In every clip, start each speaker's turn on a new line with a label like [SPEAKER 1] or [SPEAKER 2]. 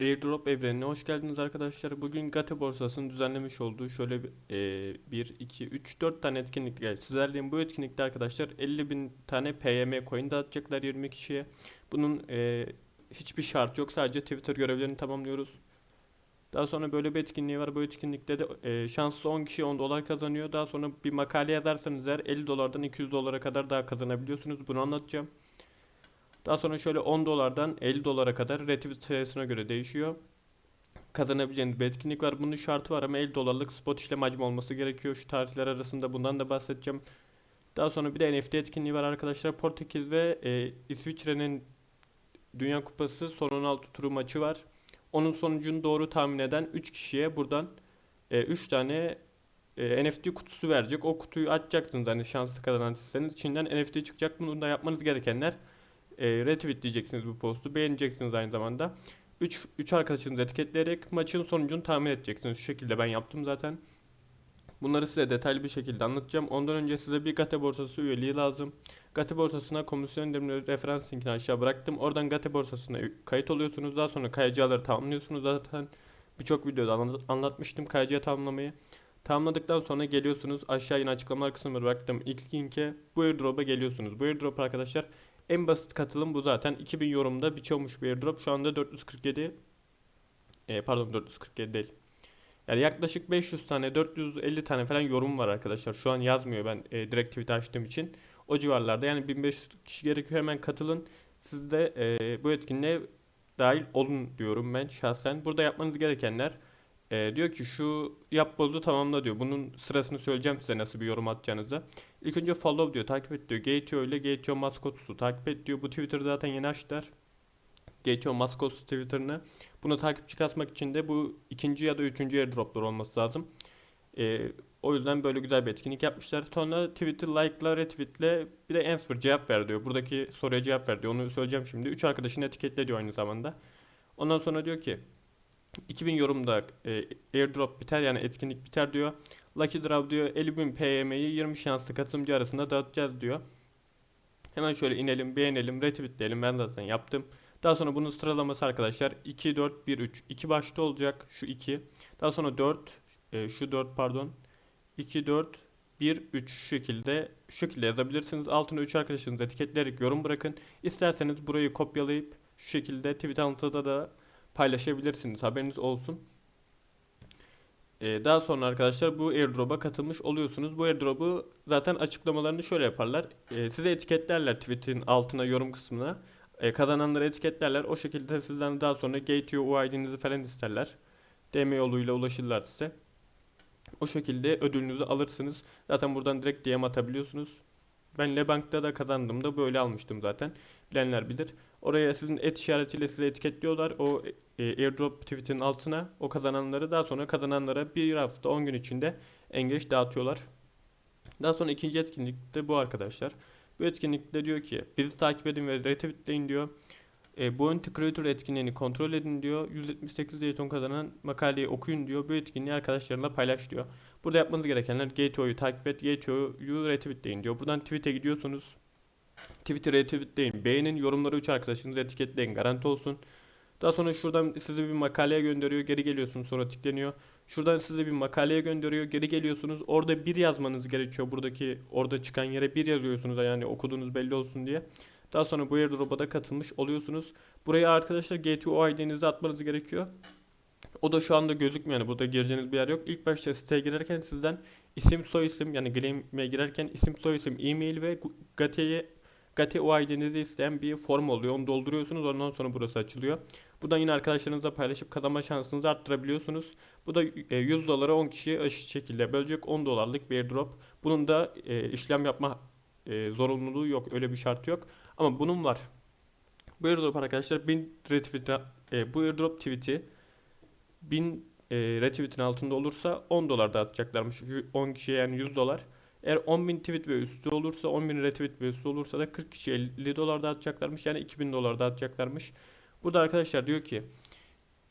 [SPEAKER 1] Airdrop evrenine hoş geldiniz arkadaşlar. Bugün Gate borsasının düzenlemiş olduğu şöyle e, 1, 2, 3, 4 tane etkinlik geldi. Sizlerleyim bu etkinlikte arkadaşlar 50 bin tane PYM coin dağıtacaklar 20 kişiye. Bunun e, hiçbir şart yok. Sadece Twitter görevlerini tamamlıyoruz. Daha sonra böyle bir etkinliği var. Bu etkinlikte de e, şanslı 10 kişi 10 dolar kazanıyor. Daha sonra bir makale yazarsanız eğer 50 dolardan 200 dolara kadar daha kazanabiliyorsunuz. Bunu anlatacağım. Daha sonra şöyle 10 dolardan 50 dolara kadar retweet sayısına göre değişiyor. Kazanabileceğiniz bir etkinlik var. Bunun şartı var ama 50 dolarlık spot işlem hacmi olması gerekiyor. Şu tarihler arasında bundan da bahsedeceğim. Daha sonra bir de NFT etkinliği var arkadaşlar. Portekiz ve e, İsviçre'nin Dünya Kupası son 16 turu maçı var. Onun sonucunu doğru tahmin eden 3 kişiye buradan 3 tane e, NFT kutusu verecek. O kutuyu açacaksınız hani şanslı kazanan sizseniz. İçinden NFT çıkacak. Bunu da yapmanız gerekenler e, retweet diyeceksiniz bu postu. Beğeneceksiniz aynı zamanda. 3 3 arkadaşınızı etiketleyerek maçın sonucunu tahmin edeceksiniz. Şu şekilde ben yaptım zaten. Bunları size detaylı bir şekilde anlatacağım. Ondan önce size bir Gate borsası üyeliği lazım. Gate borsasına komisyon indirimleri referans linkini aşağı bıraktım. Oradan Gate borsasına kayıt oluyorsunuz. Daha sonra kayıcıları tamamlıyorsunuz. Zaten birçok videoda anlat- anlatmıştım kayıcıya tamamlamayı. Tamamladıktan sonra geliyorsunuz. Aşağı yine açıklamalar kısmına bıraktım ilk linke. Bu airdrop'a geliyorsunuz. Bu airdrop arkadaşlar en basit katılım bu zaten. 2000 yorumda biçiyormuş bir airdrop. Şu anda 447 e, pardon 447 değil. Yani yaklaşık 500 tane 450 tane falan yorum var arkadaşlar. Şu an yazmıyor ben e, direkt tweet açtığım için. O civarlarda yani 1500 kişi gerekiyor hemen katılın. Siz de e, bu etkinliğe dahil olun diyorum ben şahsen. Burada yapmanız gerekenler e, diyor ki şu yap bolu tamamla diyor. Bunun sırasını söyleyeceğim size nasıl bir yorum atacağınızı. İlk önce follow diyor takip et diyor. Gateo ile Gateo maskotusu takip et diyor. Bu Twitter zaten yeni açtılar. Gateo maskotusu Twitter'ını. Bunu takipçi kasmak için de bu ikinci ya da üçüncü airdroplar olması lazım. Ee, o yüzden böyle güzel bir etkinlik yapmışlar. Sonra Twitter like'la retweetle bir de answer cevap ver diyor. Buradaki soruya cevap ver diyor. Onu söyleyeceğim şimdi. Üç arkadaşını etiketle diyor aynı zamanda. Ondan sonra diyor ki 2000 yorumda e, airdrop biter yani etkinlik biter diyor. Lucky Draw diyor 50.000 PM'yi 20 şanslı katılımcı arasında dağıtacağız diyor. Hemen şöyle inelim, beğenelim, retweetleyelim. Ben zaten yaptım. Daha sonra bunun sıralaması arkadaşlar 2, 4, 1, 3. 2 başta olacak şu 2. Daha sonra 4, e, şu 4 pardon. 2, 4, 1, 3 şu şekilde şu şekilde yazabilirsiniz. Altına 3 arkadaşınızı etiketleyerek yorum bırakın. İsterseniz burayı kopyalayıp şu şekilde tweet altında da paylaşabilirsiniz. Haberiniz olsun. Ee, daha sonra arkadaşlar bu airdrop'a katılmış oluyorsunuz. Bu airdrop'u zaten açıklamalarını şöyle yaparlar. Ee, size etiketlerler tweet'in altına yorum kısmına. Ee, kazananları etiketlerler. O şekilde sizden daha sonra Gateo UID'nizi falan isterler. DM yoluyla ulaşırlar size. O şekilde ödülünüzü alırsınız. Zaten buradan direkt DM atabiliyorsunuz. Ben Lebank'ta da kazandığımda böyle almıştım zaten. Bilenler bilir. Oraya sizin et işaretiyle size etiketliyorlar. O e, airdrop tweet'in altına o kazananları daha sonra kazananlara bir hafta 10 gün içinde engeç dağıtıyorlar. Daha sonra ikinci etkinlik de bu arkadaşlar. Bu etkinlikte diyor ki bizi takip edin ve retweetleyin diyor. E, Bounty Creator etkinliğini kontrol edin diyor. 178 Dayton kazanan makaleyi okuyun diyor. Bu etkinliği arkadaşlarına paylaş diyor. Burada yapmanız gerekenler Gateo'yu takip et, Gateo'yu retweetleyin diyor. Buradan tweet'e gidiyorsunuz. Tweet'i retweetleyin, beğenin, yorumları 3 arkadaşınızı etiketleyin, garanti olsun. Daha sonra şuradan sizi bir makaleye gönderiyor, geri geliyorsunuz sonra tıklanıyor. Şuradan sizi bir makaleye gönderiyor, geri geliyorsunuz. Orada bir yazmanız gerekiyor. Buradaki orada çıkan yere bir yazıyorsunuz yani okuduğunuz belli olsun diye. Daha sonra bu airdrop'a da katılmış oluyorsunuz. Buraya arkadaşlar GTO ID'nizi atmanız gerekiyor. O da şu anda gözükmüyor yani burada gireceğiniz bir yer yok. İlk başta siteye girerken sizden isim soy isim yani Gleam'e girerken isim soy isim e-mail ve Gate'ye Gate UID'nizi isteyen bir form oluyor. Onu dolduruyorsunuz. Ondan sonra burası açılıyor. Buradan yine arkadaşlarınızla paylaşıp kazanma şansınızı arttırabiliyorsunuz. Bu da e, 100 dolara 10 kişiye eşit şekilde bölecek 10 dolarlık bir airdrop. Bunun da e, işlem yapma e, zorunluluğu yok. Öyle bir şart yok. Ama bunun var. Bu airdrop arkadaşlar 1000 retweet e, bu airdrop tweet'i 1000 e, retweet'in altında olursa 10 dolar dağıtacaklarmış. 10 kişiye yani 100 dolar. Eğer 10.000 tweet ve üstü olursa 10.000 retweet ve üstü olursa da 40 kişi 50 dolar dağıtacaklarmış. Yani 2000 dolar dağıtacaklarmış. Burada arkadaşlar diyor ki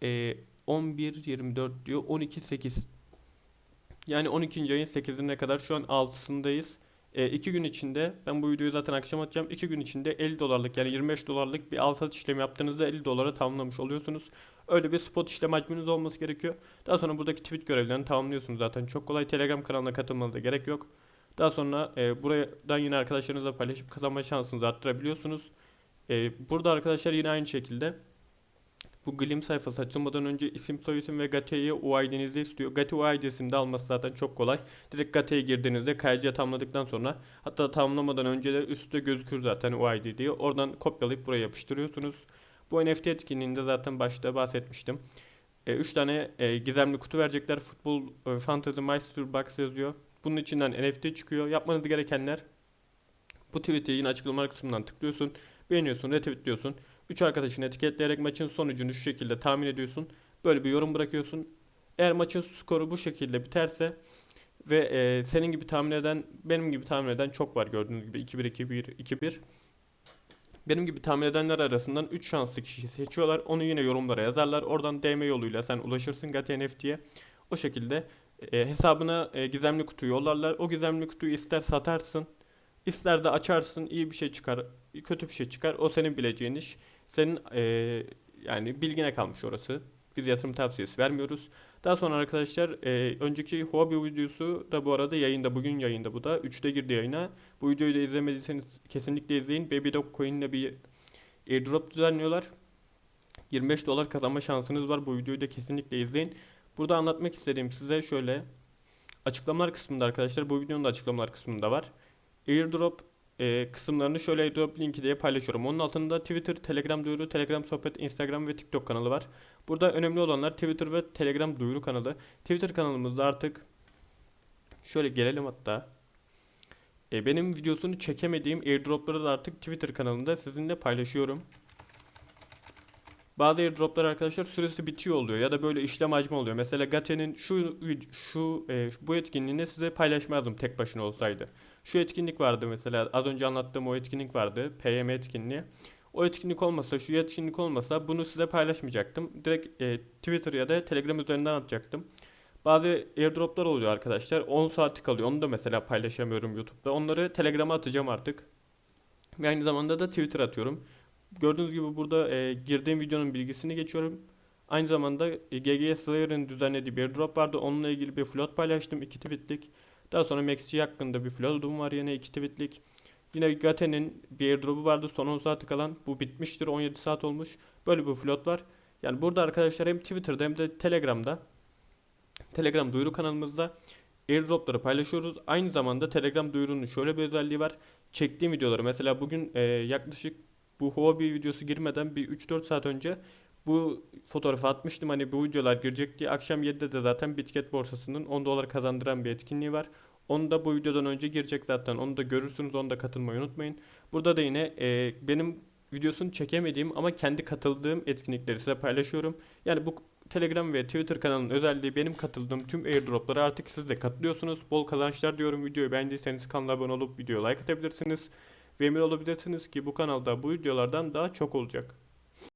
[SPEAKER 1] e, 11 24 diyor 12 8 yani 12. ayın 8'ine kadar şu an 6'sındayız. E, iki gün içinde ben bu videoyu zaten akşam atacağım. 2 gün içinde 50 dolarlık yani 25 dolarlık bir al sat işlemi yaptığınızda 50 dolara tamamlamış oluyorsunuz. Öyle bir spot işlem hacminiz olması gerekiyor. Daha sonra buradaki tweet görevlerini tamamlıyorsunuz zaten. Çok kolay Telegram kanalına katılmanıza gerek yok. Daha sonra e, buradan yine arkadaşlarınızla paylaşıp kazanma şansınızı arttırabiliyorsunuz. E, burada arkadaşlar yine aynı şekilde bu Glim sayfası açılmadan önce isim soyisim ve Gate'yi UID'nizde istiyor. Gate UID'sini de alması zaten çok kolay. Direkt Gate'ye girdiğinizde KYC tamamladıktan sonra hatta tamamlamadan önce de üstte gözükür zaten UID diye. Oradan kopyalayıp buraya yapıştırıyorsunuz. Bu NFT etkinliğinde zaten başta bahsetmiştim. 3 tane e, gizemli kutu verecekler. Futbol e, Fantasy Master Box yazıyor. Bunun içinden NFT çıkıyor. Yapmanız gerekenler bu tweet'i yine açıklama kısmından tıklıyorsun. Beğeniyorsun, retweetliyorsun. 3 arkadaşını etiketleyerek maçın sonucunu şu şekilde tahmin ediyorsun. Böyle bir yorum bırakıyorsun. Eğer maçın skoru bu şekilde biterse ve e, senin gibi tahmin eden, benim gibi tahmin eden çok var gördüğünüz gibi 2-1, 2-1, 2-1. Benim gibi tahmin edenler arasından 3 şanslı kişiyi seçiyorlar. Onu yine yorumlara yazarlar. Oradan DM yoluyla sen ulaşırsın GTNFT'ye. O şekilde e, hesabına e, gizemli kutuyu yollarlar. O gizemli kutuyu ister satarsın, ister de açarsın. iyi bir şey çıkar, kötü bir şey çıkar. O senin bileceğin iş. Senin e, yani bilgine kalmış orası. Biz yatırım tavsiyesi vermiyoruz. Daha sonra arkadaşlar e, önceki hobi videosu da bu arada yayında. Bugün yayında bu da. 3'te girdi yayına. Bu videoyu da izlemediyseniz kesinlikle izleyin. Baby Dog Coin'le bir airdrop düzenliyorlar. 25 dolar kazanma şansınız var. Bu videoyu da kesinlikle izleyin. Burada anlatmak istediğim size şöyle. Açıklamalar kısmında arkadaşlar. Bu videonun da açıklamalar kısmında var. Airdrop e, kısımlarını şöyle airdrop linki diye paylaşıyorum. Onun altında Twitter, Telegram duyuru, Telegram sohbet, Instagram ve TikTok kanalı var. Burada önemli olanlar Twitter ve Telegram duyuru kanalı. Twitter kanalımızda artık şöyle gelelim hatta. E, benim videosunu çekemediğim airdropları da artık Twitter kanalında sizinle paylaşıyorum. Bazı airdroplar arkadaşlar süresi bitiyor oluyor ya da böyle işlem hacmi oluyor. Mesela Gate'nin şu şu e, bu etkinliğini size paylaşmazdım tek başına olsaydı. Şu etkinlik vardı mesela az önce anlattığım o etkinlik vardı. PM etkinliği. O etkinlik olmasa, şu etkinlik olmasa bunu size paylaşmayacaktım. Direkt e, Twitter ya da Telegram üzerinden atacaktım. Bazı airdroplar oluyor arkadaşlar. 10 saati kalıyor. Onu da mesela paylaşamıyorum YouTube'da. Onları Telegram'a atacağım artık. Ve aynı zamanda da Twitter atıyorum. Gördüğünüz gibi burada e, girdiğim videonun bilgisini geçiyorum. Aynı zamanda e, GG Slayer'ın düzenlediği bir airdrop vardı. Onunla ilgili bir float paylaştım. 2 tweetlik. Daha sonra Maxi hakkında bir floatum var yine 2 tweetlik. Yine Gate'nin bir airdrop'u vardı son 10 saati kalan. Bu bitmiştir 17 saat olmuş. Böyle bir float var. Yani burada arkadaşlar hem Twitter'da hem de Telegram'da Telegram duyuru kanalımızda airdropları paylaşıyoruz. Aynı zamanda Telegram duyurunun şöyle bir özelliği var. Çektiğim videoları mesela bugün e, yaklaşık bu hobi videosu girmeden bir 3-4 saat önce bu fotoğrafı atmıştım hani bu videolar girecek diye. Akşam 7'de de zaten Bitget borsasının 10 dolar kazandıran bir etkinliği var. Onu da bu videodan önce girecek zaten. Onu da görürsünüz. Onu da katılmayı unutmayın. Burada da yine e, benim videosunu çekemediğim ama kendi katıldığım etkinlikleri size paylaşıyorum. Yani bu Telegram ve Twitter kanalının özelliği benim katıldığım tüm airdroplara artık siz de katılıyorsunuz. Bol kazançlar diyorum. Videoyu beğendiyseniz kanala abone olup videoya like atabilirsiniz. Ve emin olabilirsiniz ki bu kanalda bu videolardan daha çok olacak.